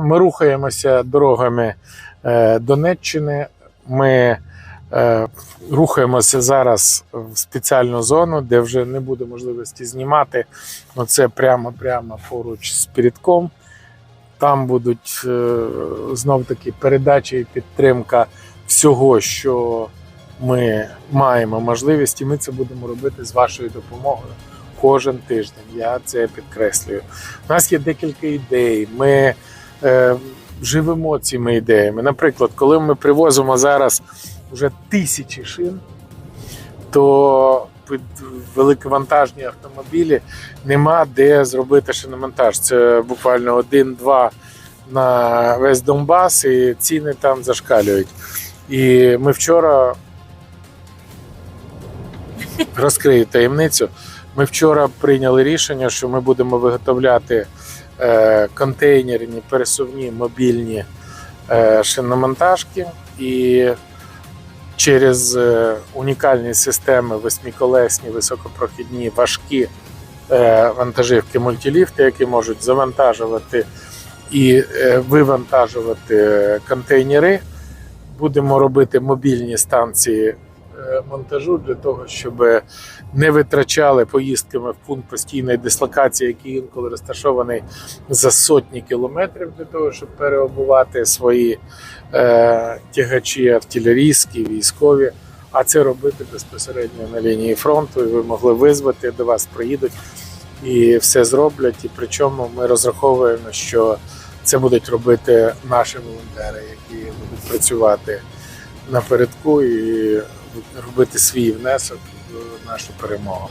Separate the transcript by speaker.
Speaker 1: Ми рухаємося дорогами е, Донеччини. Ми е, рухаємося зараз в спеціальну зону, де вже не буде можливості знімати. Ну, це прямо-прямо поруч з Пірідком. Там будуть е, знов таки передачі і підтримка всього, що ми маємо можливість, і ми це будемо робити з вашою допомогою кожен тиждень. Я це підкреслюю. У нас є декілька ідей. Ми живемо цими ідеями. Наприклад, коли ми привозимо зараз вже тисячі шин, то під великовантажні автомобілі нема де зробити шиномонтаж. Це буквально один-два на весь Донбас, і ціни там зашкалюють. І ми вчора розкрию таємницю. Ми вчора прийняли рішення, що ми будемо виготовляти е, контейнерні, пересувні мобільні е, шиномонтажки і через е, унікальні системи восьмиколесні, високопрохідні, важкі вантажівки мультиліфти, які можуть завантажувати і вивантажувати контейнери. Будемо робити мобільні станції монтажу для того, щоб не витрачали поїздками в пункт постійної дислокації, який інколи розташований за сотні кілометрів для того, щоб переобувати свої е, тягачі артилерійські, військові. А це робити безпосередньо на лінії фронту. І ви могли визвати, до вас приїдуть і все зроблять. І причому ми розраховуємо, що це будуть робити наші волонтери, які будуть працювати напередку і робити свій внесок в нашу перемогу.